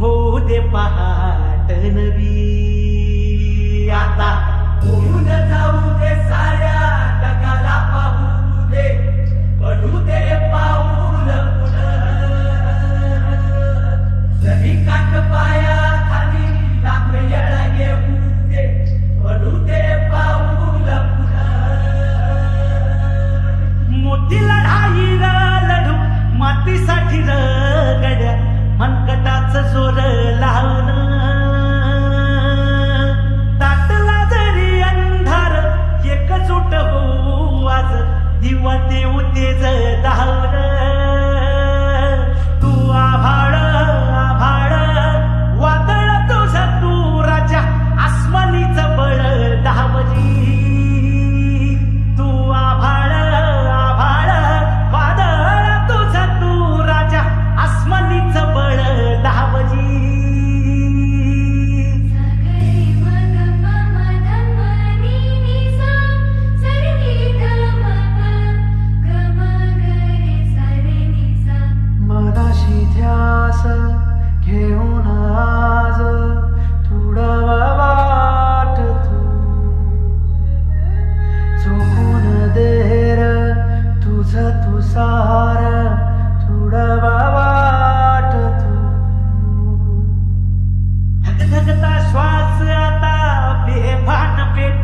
हो होऊ दे पहाट नवी. धगधगता श्वास आता बेभान पेट